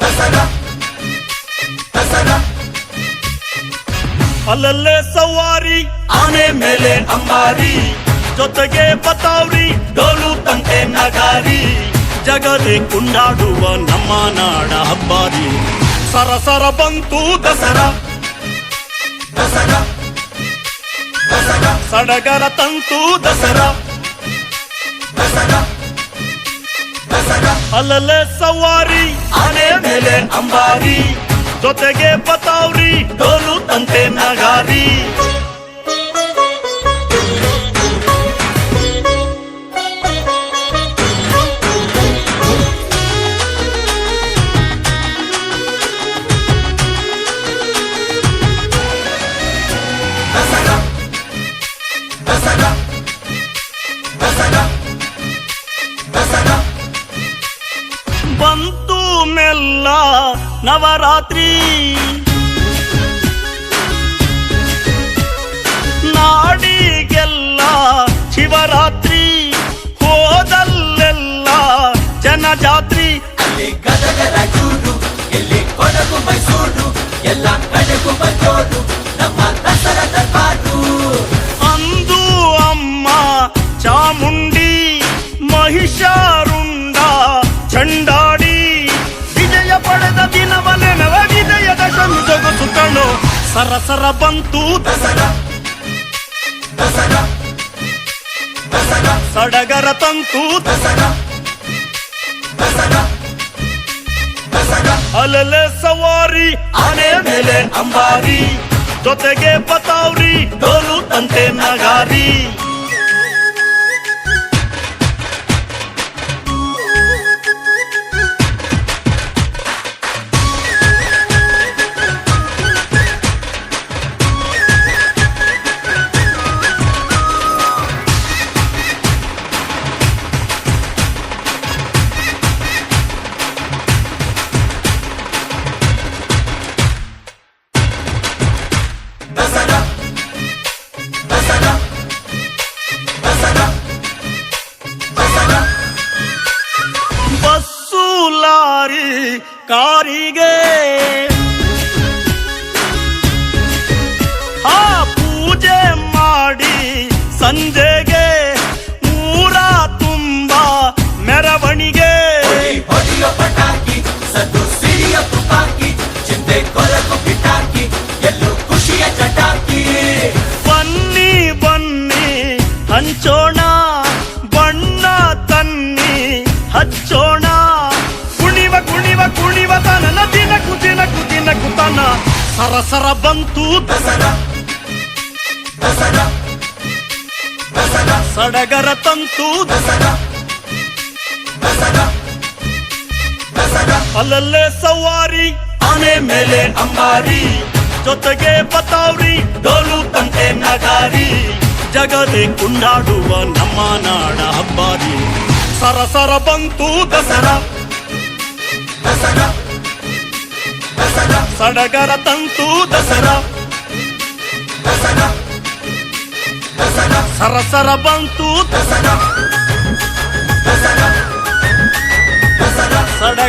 Let's go. ಅಲ್ಲಲ್ಲೇ ಸವಾರಿ, ಆನೆ ಮೇಲೆ ಅಂಬಾರಿ, ಜೊತೆಗೆ ಬತಾವ್ರಿ, ಡೋಲು ತಂತೆ ನಗಾರಿ. ಜಗದೆ ಕುಂಡಾಡುವ ನಮ್ಮ ನಾಡ ಹಬ್ಬಾರಿ. ಸರಸರ ಬಂತು ದಸರಾ. ಸಡಗರ ತಂತು ದಸರಾ. ಅಲ್ಲಲ್ಲೇ ಸವಾರಿ, ಆನೆ ಮೇಲೆ ಅಂಬಾರಿ. ಜೊತೆಗೆ ಬತಾವ್ರಿ ತಂತೆ ನಗಾರಿ ಬಂತು ಮೆಲ್ಲ ನವರಾತ್ರಿ. ಜನಜಾತ್ರಿ ಅಲ್ಲಿ ಗದಗದ ರಾಯಚೂರು ಎಲ್ಲಿ ಕೊಡಗು ಮೈಸೂರು ಎಲ್ಲ ಕಡೆಗೂ ಬಂದೋರು ನಮ್ಮ ದಸರದ ದರ್ಬಾರು ಅಂದು ಅಮ್ಮ ಚಾಮುಂಡಿ ಮಹಿಷಾರುಂಡ ಚಂಡಾಡಿ ವಿಜಯ ಪಡೆದ ದಿನವ ನೆನವ ವಿಜಯದ ಸಂಜೊಗು ಸುತ್ತಣು ಸರಸರ ಬಂತು ದಸರಾ ದಸರಾ ದಸರಾ. ಸಡಗರ ತಂತು ದಸರಾ. ಅಲಲೆ ಸವಾರಿ ಆನೆ ಮೇಲೆ ಅಂಬಾರಿ. ಜೊತೆಗೆ ಪತಾವ್ರಿ ಡೋಲು ತಂತೆ ನಗಾರಿ. ಕಾರಿಗೆ. ಆ ಪೂಜೆ ಮಾಡಿ ಸಂಜೆಗೆ ಊರ ತುಂಬ ಮೆರವಣಿಗೆ. ಪಟಾಕಿ ಸದ್ದು ಸಿಡಿಯ ತುಪಾಕಿ ಚಿಂತೆ ಕೊರಕು ಪಿಟಾಕಿ ಎಲ್ಲೂ ಖುಷಿಯ ಚಟಾಕಿ. ಬನ್ನಿ ಬನ್ನಿ ಹಂಚೋಣ ಬಣ್ಣ ತನ್ನಿ ಹಚ್ಚೋಣ. ತನನ ದಿನಗು ದಿನಕು ದಿನಕು ತನ ಸರಸರ ಬಂತು ದಸರಾ. ದಸರಾ ದಸರಾ ಸಡಗರ ತಂತು ದಸರಾ. ದಸರಾ ದಸರಾ ಅಲ್ಲಲ್ಲೇ ಸವಾರಿ, ಆನೆ ಮೇಲೆ ಅಂಬಾರಿ. ಜೊತೆಗೆ ಬತಾವ್ರಿ, ಡೋಲು ತಂತೆ ನಗಾರಿ. ಜಗದೆ ಕುಂಡಾಡುವ ನಮ್ಮ ನಾಡ ಹಬ್ಬಾರಿ. ಸರಸರ ಬಂತು ದಸರಾ ದಸರಾ. ದಸರಾ ಸಡಗರ ತಂತು ದಸರಾ ದಸರಾ ದಸರಾ ಸರಸರ